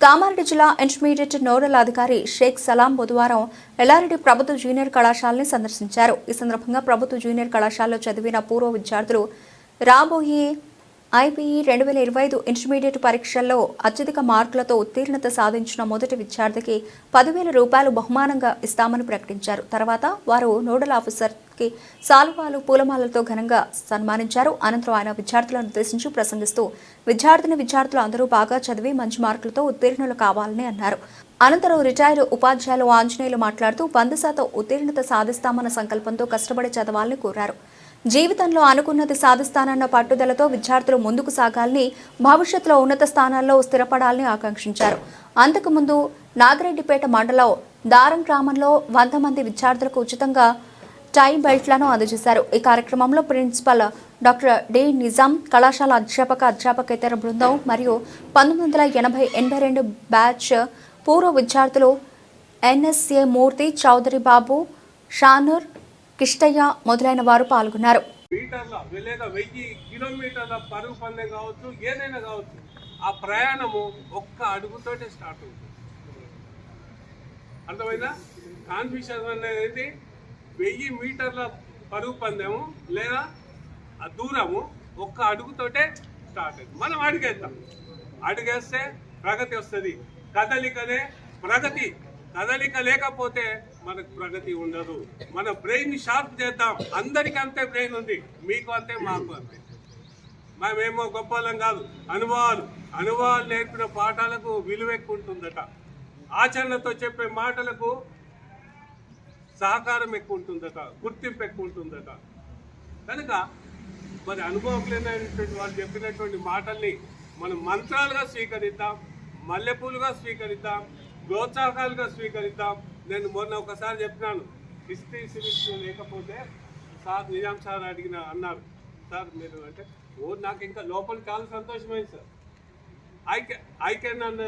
కామారెడ్డి జిల్లా intermediate nodal అధికారి షేక్ సలాం బుధవారం ఎల్లారెడ్డి ప్రభుత్వ జూనియర్ కళాశాలని సందర్శించారు. ఈ సందర్భంగా ప్రభుత్వ జూనియర్ కళాశాలలో చదివిన పూర్వ విద్యార్థులు రాబోయే ఐపీఈ రెండు వేల ఇరవై ఐదు ఇంటర్మీడియట్ పరీక్షల్లో అత్యధిక మార్కులతో ఉత్తీర్ణత సాధించిన మొదటి విద్యార్థికి పదివేల రూపాయలు బహుమానంగా ఇస్తామని ప్రకటించారు. తర్వాత వారు నోడల్ ఆఫీసర్కి సాలువాలు పూలమాలలతో ఘనంగా సన్మానించారు. అనంతరం ఆయన విద్యార్థులను ఉద్దేశించి ప్రసంగిస్తూ విద్యార్థిని విద్యార్థులు అందరూ బాగా చదివి మంచి మార్కులతో ఉత్తీర్ణులు కావాలని అన్నారు. అనంతరం రిటైర్డ్ ఉపాధ్యాయులు ఆంజనేయులు మాట్లాడుతూ వంద శాతం ఉత్తీర్ణత సాధిస్తామన్న సంకల్పంతో కష్టపడి చదవాలని కోరారు. జీవితంలో అనుకున్నది సాధిస్తానన్న పట్టుదలతో విద్యార్థులు ముందుకు సాగాలని భవిష్యత్తులో ఉన్నత స్థానాల్లో స్థిరపడాలని ఆకాంక్షించారు. అంతకుముందు నాగిరెడ్డిపేట మండలం దారం గ్రామంలో వంద మంది విద్యార్థులకు ఉచితంగా టై బెల్ట్లను అందజేశారు. ఈ కార్యక్రమంలో ప్రిన్సిపల్ డాక్టర్ డి నిజాం కళాశాల అధ్యాపక అధ్యాపకేతర బృందం మరియు పంతొమ్మిది వందల ఎనభై ఎనభై రెండు బ్యాచ్ పూర్వ విద్యార్థులు ఎన్ఎస్ఏ మూర్తి చౌదరి బాబు షానూర్ కిష్టయ్య మొదలైన వారు పాల్గొన్నారు. మీటర్ల లేదా వెయ్యి కిలోమీటర్ల పరుగు పందెం కావచ్చు ఏదైనా కావచ్చు ఆ ప్రయాణము ఒక్క అడుగుతోటే స్టార్ట్ అవుతుంది. అర్థమైందా? కాన్ఫ్యూషన్ అనేది వెయ్యి మీటర్ల పరుగు పందెము లేదా ఆ దూరము ఒక్క అడుగుతోటే స్టార్ట్ అవుతుంది. మనం అడుగేద్దాం అడుగేస్తే ప్రగతి వస్తుంది. కదలికనే ప్రగతి. కదలిక లేకపోతే మనకు ప్రగతి ఉండదు. మన బ్రెయిన్ షార్ప్ చేద్దాం. అందరికీ అంతే బ్రెయిన్ ఉంది. మీకు అంతే మాకు అంతే. మేమేమో గొప్పలం కాదు. అనుభవాలు. అనుభవాలు నేర్పిన పాఠాలకు విలువ ఎక్కువ ఉంటుందట. ఆచరణతో చెప్పే మాటలకు సహకారం ఎక్కువ ఉంటుందట. గుర్తింపు ఎక్కువ ఉంటుందట. కనుక మరి అనుభవం లేనటువంటి వాళ్ళు చెప్పినటువంటి మాటల్ని మనం మంత్రాలుగా స్వీకరిద్దాం మల్లెపూలుగా స్వీకరిద్దాం ప్రోత్సాహాలుగా స్వీకరిద్దాం నేను మొన్న ఒకసారి చెప్పినాను హిస్టరీ సిరీస్ లేకపోతే సార్ నిజాం సార్ అడిగిన అన్నారు. సార్ మీరు అంటే ఓ నాకు ఇంకా లోపల చాలా సంతోషమైంది sir. I K I can అన్న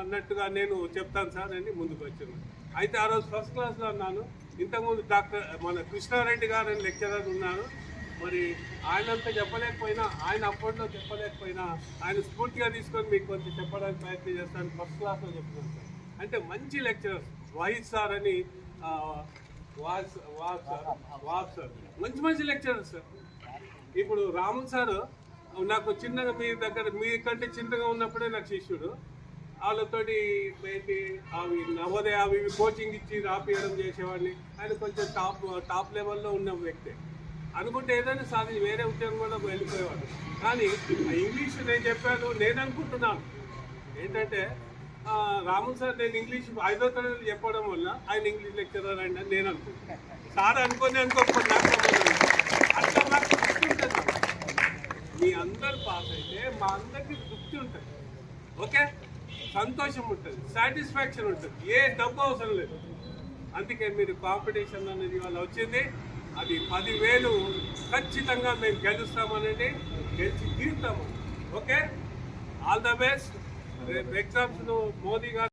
అన్నట్టుగా నేను చెప్తాను సార్ అని ముందుకు వచ్చాను. అయితే ఆ రోజు ఫస్ట్ క్లాస్లో అన్నాను ఇంతకుముందు డాక్టర్ మన కృష్ణారెడ్డి గారు అని లెక్చరర్ ఉన్నారు మరి ఆయనంతా చెప్పలేకపోయినా ఆయన అప్పట్లో చెప్పలేకపోయినా ఆయన స్ఫూర్తిగా తీసుకొని మీకు కొంచెం చెప్పడానికి ప్రయత్నం చేస్తాను ఫస్ట్ క్లాస్లో చెప్తున్నాను సార్. అంటే మంచి లెక్చరర్స్ వాయిస్ సార్ అని was was sir was sir. మంచి మంచి లెక్చరర్ సార్. ఇప్పుడు రాముల్ సార్ నాకు చిన్నగా మీ దగ్గర మీ కంటే చిన్నగా ఉన్నప్పుడే నాకు శిష్యుడు. వాళ్ళతోటి ఏంటి అవి నవోదయ అవి ఇవి కోచింగ్ ఇచ్చి రాపియడం చేసేవాడిని. ఆయన కొంచెం టాప్ టాప్ లెవెల్లో ఉన్న వ్యక్తి. అనుకుంటే ఏదైనా సాధి వేరే ఉద్యోగం కూడా వెళ్ళిపోయేవాడు. కానీ ఇంగ్లీష్ నేను చెప్పాను నేను అనుకుంటున్నాను. ఏంటంటే రాముల్ సార్ నేను ఇంగ్లీష్ ఐదో తరగతి చెప్పడం వల్ల ఆయన ఇంగ్లీష్ లెక్చరర్ అండి అని నేను అనుకుంటున్నాను సార్ అనుకొని అనుకోకపోతే అట్లా నాకు తృప్తి ఉంటుంది. మీ అందరు పాస్ అయితే మా అందరికీ తృప్తి ఉంటుంది. ఓకే? సంతోషం ఉంటుంది. సాటిస్ఫాక్షన్ ఉంటుంది. ఏ డబ్బు అవసరం లేదు. అందుకే మీరు కాంపిటీషన్ అనేది ఇవాళ వచ్చింది. అది పదివేలు ఖచ్చితంగా మేము గెలుస్తామనండి. గెలిచి తీరుతాము. ఓకే? ఆల్ ద బెస్ట్ రేపు ఎగ్జామ్స్ మోదీ గారు